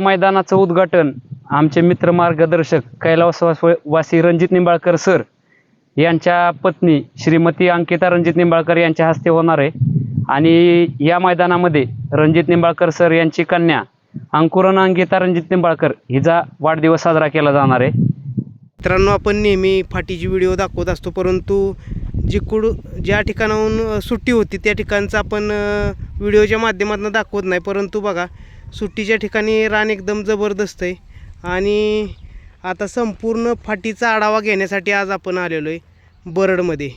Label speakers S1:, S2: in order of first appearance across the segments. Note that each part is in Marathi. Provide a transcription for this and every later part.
S1: मैदानाचं उद्घाटन आमचे मित्र मार्गदर्शक कैलासवासी रणजित निंबाळकर सर यांच्या पत्नी श्रीमती अंकिता रणजित निंबाळकर यांच्या हस्ते होणार आहे. आणि या मैदानामध्ये रणजित निंबाळकर सर यांची कन्या अंकुरन अंकिता रणजित निंबाळकर हिचा वाढदिवस साजरा केला जाणार आहे.
S2: मित्रांनो आपण नेहमी फाटीची व्हिडिओ दाखवत असतो परंतु जिकुड ज्या ठिकाणाहून सुट्टी होती त्या ठिकाणचा आपण व्हिडिओच्या माध्यमातून दाखवत नाही. परंतु बघा सुट्टीच्या ठिकाणी रान एकदम जबरदस्त आहे. आणि आता संपूर्ण फाटीचा आढावा घेण्यासाठी आज आपण आलेलो आहे बरडमध्ये.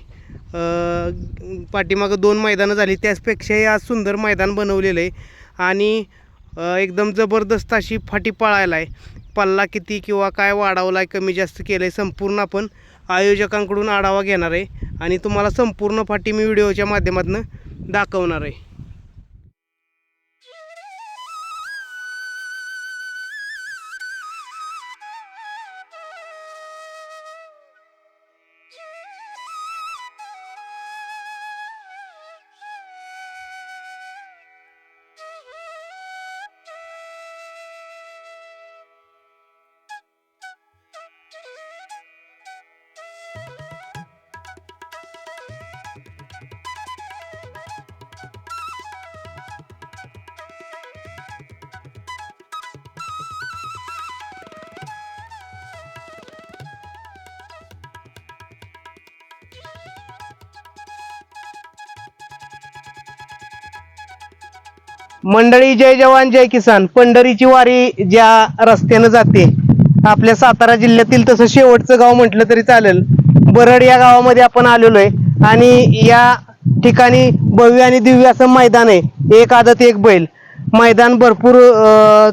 S2: पाठीमागं दोन मैदानं झाली त्याचपेक्षाही आज सुंदर मैदान बनवलेलं आहे. आणि एकदम जबरदस्त अशी फाटी पळायला आहे. पल्ला किती किंवा काय वाढवला आहे कमी जास्त केलं आहे संपूर्ण आपण आयोजकांकडून आढावा घेणार आहे. आणि तुम्हाला संपूर्ण फाटी मी व्हिडिओच्या माध्यमातून दाखवणार आहे. मंडळी जय जवान जय किसान. पंढरीची वारी ज्या रस्त्यानं जाते आपल्या सातारा जिल्ह्यातील तसं शेवटचं गाव म्हटलं तरी चालेल. बरड या गावामध्ये आपण आलेलो आहे आणि या ठिकाणी भव्य आणि दिव्य असं मैदान आहे. एक आदत एक बैल. मैदान भरपूर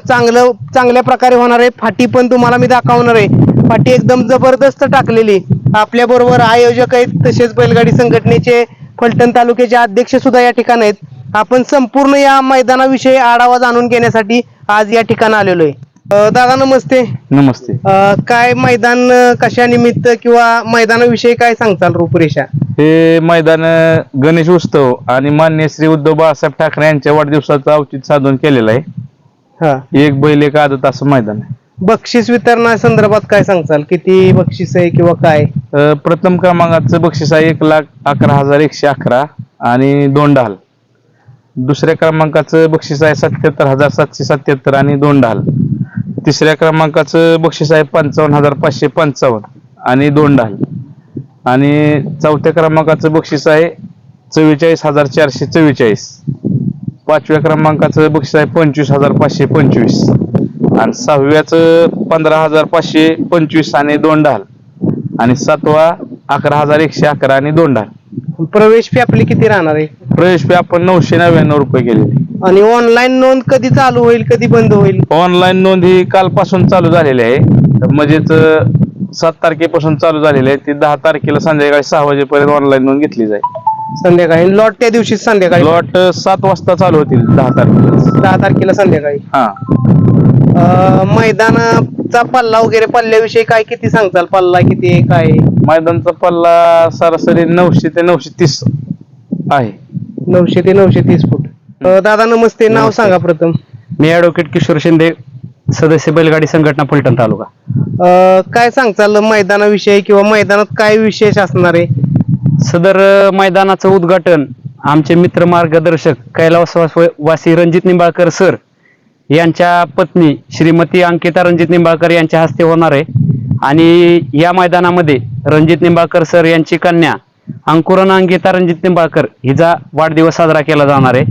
S2: चांगलं चांगल्या प्रकारे होणार आहे. फाटी पण तुम्हाला मी दाखवणार आहे. फाटी एकदम जबरदस्त टाकलेली. आपल्याबरोबर आयोजक आहेत तसेच बैलगाडी संघटनेचे फलटण तालुक्याचे अध्यक्ष सुद्धा या ठिकाणी आहेत. आपण संपूर्ण या मैदानाविषयी आढावा जाणून घेण्यासाठी आज या ठिकाणी आलेलो आहे. अं, दादा नमस्ते.
S1: नमस्ते.
S2: अं, काय मैदान अं, कशानिमित्त किंवा मैदानाविषयी काय सांगताल रूपरेषा?
S3: हे मैदान अ, गणेश उत्सव आणि मान्य श्री उद्धव बाळासाहेब ठाकरे यांच्या वाढदिवसाचं औचित्य साधून केलेलं आहे.
S2: हा.
S3: एक बैल एक आदत असं मैदान आहे.
S2: बक्षीस वितरणा संदर्भात काय सांगताल? किती बक्षीस आहे किंवा काय?
S3: अ, प्रथम क्रमांकाचं बक्षीस आहे एक लाख अकरा हजार एकशे अकरा आणि दोन ढाल. दुसऱ्या क्रमांकाचं बक्षीस आहे सत्याहत्तर हजार सातशे सत्याहत्तर आणि दोन ढाल. तिसऱ्या क्रमांकाचं बक्षीस आहे पंचावन्न हजार पाचशे पंचावन्न आणि दोन ढाल. आणि चौथ्या क्रमांकाचं बक्षीस आहे चव्वेचाळीस हजार चारशे चव्वेचाळीस. पाचव्या क्रमांकाचं बक्षीस आहे पंचवीस हजार पाचशे पंचवीस. आणि सहाव्याचं पंधरा हजार पाचशे पंचवीस आणि दोन ढाल. आणि सातवा अकरा हजार एकशे अकरा आणि दोन ढाल.
S2: प्रवेश फी आपली किती राहणार आहे?
S3: प्रवेश फी आपण नऊशे नव्याण्णव रुपये केलेली.
S2: आणि ऑनलाईन नोंद कधी चालू होईल कधी बंद होईल?
S3: ऑनलाईन नोंद ही कालपासून चालू झालेली आहे. म्हणजेच सात तारखेपासून चालू झालेली आहे. ती दहा तारखेला संध्याकाळी सहा वाजेपर्यंत ऑनलाईन नोंद घेतली जाईल.
S2: संध्याकाळी लॉट त्या दिवशी संध्याकाळी?
S3: लॉट सात वाजता चालू होतील दहा तारखेला.
S2: दहा तारखेला संध्याकाळी?
S3: हा.
S2: अं, मैदानाचा पल्ला वगैरे पल्ल्याविषयी काय किती सांगताल? पल्ला किती आहे काय आहे?
S3: मैदानचा पल्ला सरासरी नऊशे ते नऊशे तीस आहे.
S2: नऊशे ते नऊशे तीस फूट. अं, दादा नमस्ते. नाव
S1: नमस्ते.
S2: सांगा प्रथम.
S1: मी ॲडव्होकेट किशोर शिंदे सदस्य बैलगाडी संघटना फलटण तालुका.
S2: अं, काय सांगताल? मैदानाविषयी किंवा मैदानात काय विशेष असणार आहे?
S1: सदर अ, मैदानाचं उद्घाटन आमचे मित्र मार्गदर्शक कैलासवासी रणजित निंबाळकर सर यांच्या पत्नी श्रीमती अंकिता रणजित निंबाळकर यांच्या हस्ते होणार आहे. आणि या मैदानामध्ये रणजित निंबाळकर सर यांची कन्या अंकुरन अंकिता रणजित निंबाळकर हिचा वाढदिवस साजरा केला जाणार आहे.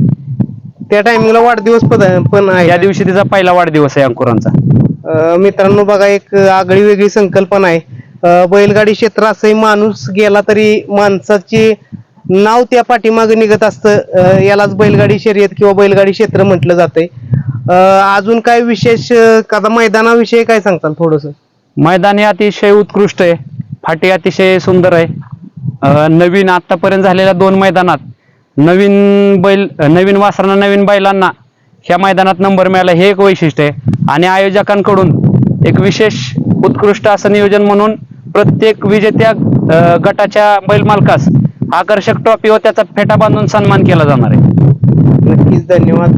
S2: त्या टायमिंगला वाढदिवस पद- पण आहे.
S1: या दिवशी तिचा पहिला वाढदिवस आहे अंकुरांचा.
S2: अं, मित्रांनो बघा एक आगळी वेगळी संकल्पना आहे. अं, बैलगाडी क्षेत्र असंही माणूस गेला तरी माणसाची नाव त्या पाठीमागे निघत असतं. अं, यालाच बैलगाडी शर्यत किंवा बैलगाडी क्षेत्र म्हटलं जातंय. अं, अजून काय विशेष अं, का मैदानाविषयी काय सांगताल थोडस?
S1: मैदान हे अतिशय उत्कृष्ट आहे. फाटी अतिशय सुंदर आहे. नवीन आतापर्यंत झालेल्या दोन मैदानात नवीन बैल नवीन वासरांना नवीन बैलांना ह्या मैदानात नंबर मिळाला हे एक वैशिष्ट्य आहे. आणि आयोजकांकडून एक विशेष उत्कृष्ट असं नियोजन म्हणून प्रत्येक विजेत्या गटाच्या बैल मालकास आकर्षक ट्रॉफी व त्याचा फेटा बांधून सन्मान केला जाणार आहे.
S2: नक्कीच धन्यवाद.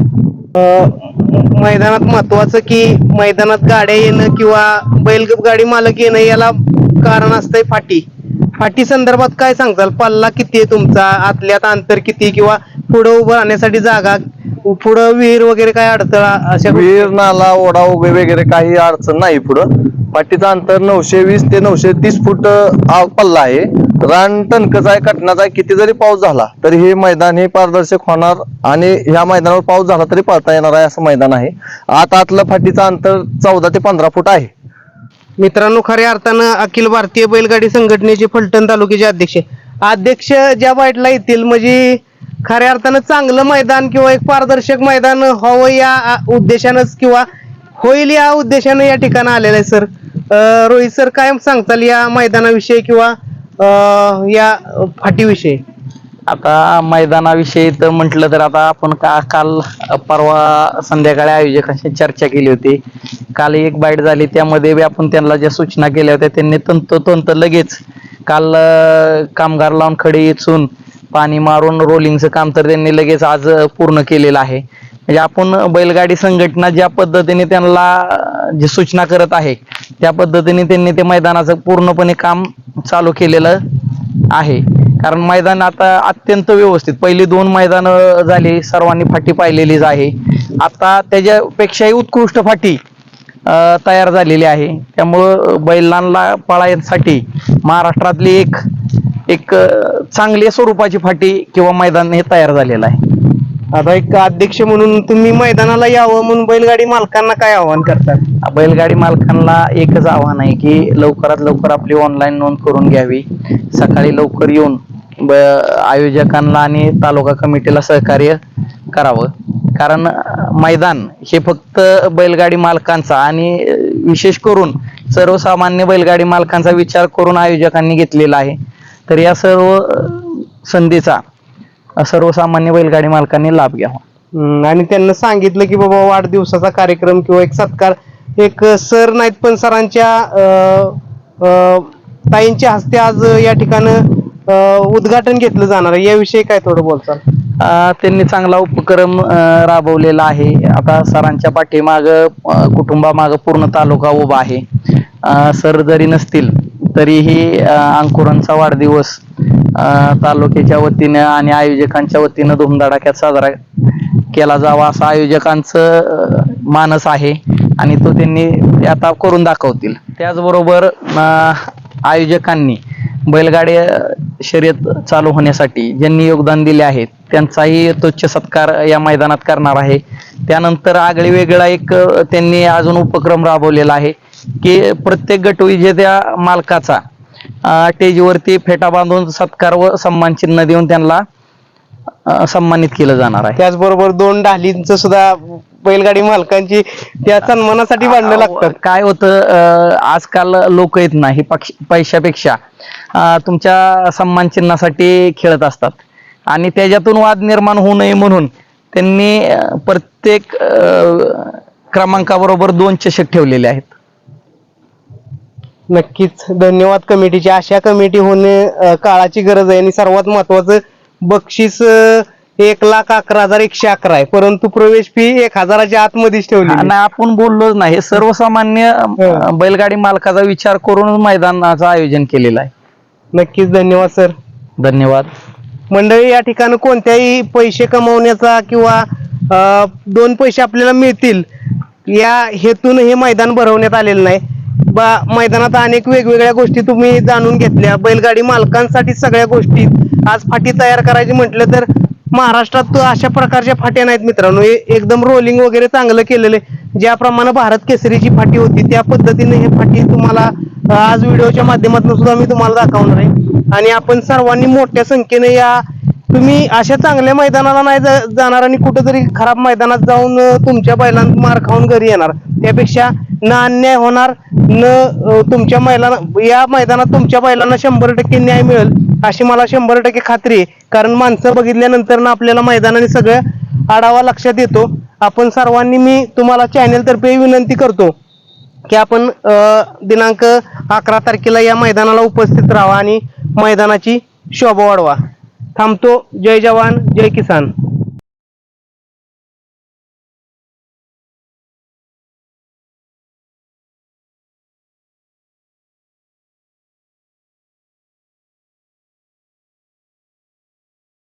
S2: मैदानात महत्वाचं की मैदानात गाड्या येणं किंवा बैलगाडी मालक येणं याला कारण असतंय फाटी. फाटी संदर्भात काय सांगताल? पल्ला किती आहे तुमचा? आतल्यात अंतर किती? किंवा पुढं उभं राहण्यासाठी जागा पुढं विहीर वगैरे काय अडथळा अशा
S4: विहीर नाला ओढा उभे वगैरे काही अडचण नाही पुढं. पाटीचं अंतर नऊशे वीस ते नऊशे तीस फूट आ पल्ला आहे. रान टणकच आहे कटनाचा आहे. किती जरी पाऊस झाला तरी हे मैदान हे पारदर्शक होणार आणि ह्या मैदानावर पाऊस झाला तरी पळता येणार आहे असं मैदान आहे. आत आतलं फाटीचं अंतर चौदा ते पंधरा फूट आहे.
S2: मित्रांनो खऱ्या अर्थानं अखिल भारतीय बैलगाडी संघटनेचे फलटण तालुक्याचे अध्यक्ष. अध्यक्ष ज्या वाईटला येतील म्हणजे खऱ्या अर्थानं चांगलं मैदान किंवा एक पारदर्शक मैदान व्हावं या उद्देशानंच किंवा होईल या उद्देशानं या ठिकाणी आलेलं आहे सर. रोहित सर काय सांगताल या मैदानाविषयी किंवा या फाटीविषयी?
S5: आता मैदानाविषयी तर म्हटलं तर आता आपण का काल परवा संध्याकाळी आयोजकांशी चर्चा केली होती. काल एक बाईट झाली त्यामध्ये बी आपण त्यांना ज्या सूचना केल्या होत्या त्यांनी तंतोतंत लगेच काल कामगार लावून खडे इचून पाणी मारून रोलिंगचं काम तर त्यांनी लगेच आज पूर्ण केलेलं आहे. म्हणजे आपण बैलगाडी संघटना ज्या पद्धतीने त्यांना जी सूचना करत आहे त्या पद्धतीने त्यांनी ते मैदानाचं पूर्णपणे काम चालू केलेलं आहे. कारण मैदान आता अत्यंत व्यवस्थित. पहिली दोन मैदान झाली सर्वांनी फाटी पाहिलेलीच आहे. आता त्याच्यापेक्षाही उत्कृष्ट फाटी तयार झालेली आहे. त्यामुळं बैलांना पळायसाठी महाराष्ट्रातली एक एक चांगली स्वरूपाची फाटी किंवा मैदान हे तयार झालेलं आहे.
S2: आता एक अध्यक्ष म्हणून तुम्ही मैदानाला यावं म्हणून बैलगाडी मालकांना काय आव्हान करतात
S5: बैलगाडी मालकांना एकच आव्हान आहे की लवकरात लवकर आपली ऑनलाईन नोंद करून घ्यावी. सकाळी लवकर येऊन ब आयोजकांना आणि तालुका कमिटीला सहकार्य करावं. कारण मैदान हे फक्त बैलगाडी मालकांचा आणि विशेष करून सर्वसामान्य बैलगाडी मालकांचा विचार करून आयोजकांनी घेतलेला आहे. तर या सर्व संधीचा सर्वसामान्य बैलगाडी मालकांनी लाभ घ्यावा.
S2: हम्म, आणि त्यांना सांगितलं की बाबा वाढदिवसाचा कार्यक्रम किंवा एक सत्कार एक सर नाहीत पण सरांच्या अं, ताईंच्या हस्ते आज या ठिकाणं उद्घाटन घेतलं जाणार आहे. याविषयी काय थोडं बोलचाल
S5: अ, त्यांनी चांगला उपक्रम अ, राबवलेला आहे. आता सरांच्या पाठीमाग कुटुंबामाग पूर्ण तालुका उभा आहे. अ, सर जरी नसतील तरीही अ, अंकुरांचा वाढदिवस अ, तालुक्याच्या वतीनं आणि आयोजकांच्या वतीनं धुमधडाक्यात साजरा केला जावा असा आयोजकांचं अ, मानस आहे आणि तो त्यांनी आता करून दाखवतील. त्याचबरोबर अ, आयोजकांनी बैलगाडी अ, शर्यत चालू होण्यासाठी ज्यांनी योगदान दिले आहे त्यांचाही तुच्छ सत्कार या मैदानात करणार आहे. त्यानंतर आगळी वेगळा एक त्यांनी अजून उपक्रम राबवलेला आहे की प्रत्येक गटविजेत्या मालकाचा स्टेजवरती फेटा बांधून सत्कार व सन्मान चिन्ह देऊन त्यांना अ, सन्मानित केलं जाणार आहे.
S2: त्याचबरोबर दोन डालींचं सुद्धा बैलगाडी मालकांची त्या सन्मानासाठी भांडणं लागतात.
S5: काय होतं अं, आजकाल लोक येत नाही पक्ष पैशापेक्षा अं, तुमच्या सन्मान चिन्हासाठी खेळत असतात. आणि त्याच्यातून वाद निर्माण होऊ नये म्हणून त्यांनी अं, प्रत्येक अं, क्रमांकाबरोबर दोन चषक ठेवलेले आहेत.
S2: नक्कीच. धन्यवाद कमिटीची. अशा कमिटी होणे अं, काळाची गरज आहे आणि सर्वात महत्वाचं बक्षीस एक लाख अकरा हजार एकशे अकरा आहे. परंतु प्रवेश फी एक हजाराच्या आतमध्येच ठेवली
S5: आणि आपण बोललोच नाही. सर्वसामान्य अं, बैलगाडी मालकाचा विचार करून मैदानाचं आयोजन केलेलं आहे.
S2: नक्कीच धन्यवाद सर.
S5: धन्यवाद.
S2: मंडळी या ठिकाणी कोणत्याही पैसे कमवण्याचा किंवा अं, दोन पैसे आपल्याला मिळतील या हेतून हे मैदान भरवण्यात आलेलं नाही. बा मैदानात अनेक वेगवेगळ्या गोष्टी तुम्ही जाणून घेतल्या. बैलगाडी मालकांसाठी सगळ्या गोष्टी आज फाटी तयार करायची म्हटलं तर महाराष्ट्रात अशा प्रकारच्या फाट्या नाहीत मित्रांनो. हे एकदम रोलिंग वगैरे चांगलं केलेलं आहे. ज्याप्रमाणे भारत केसरीची फाटी होती त्या पद्धतीने हे फाटी तुम्हाला आज व्हिडिओच्या माध्यमातून सुद्धा मी तुम्हाला दाखवणार आहे. आणि आपण सर्वांनी मोठ्या संख्येने या तुम्ही अशा चांगल्या मैदानाला नाही जा- जाणार आणि कुठेतरी खराब मैदानात जाऊन तुमच्या बैलांना मार खाऊन घरी येणार. त्यापेक्षा ना अन्याय होणार न तुमच्या बैलांना या मैदानात तुमच्या बैलांना शंभर टक्के न्याय मिळेल. अशी मला शंभर टक्के खात्री आहे. कारण माणसं बघितल्यानंतर ना आपल्याला मैदानाने सगळं आढावा लक्षात येतो. आपण सर्वांनी मी तुम्हाला चॅनेलतर्फे विनंती करतो की आपण दिनांक अकरा तारखेला या मैदानाला उपस्थित राहा आणि मैदानाची शोभा वाढवा. थांबतो. जय जवान जय किसान.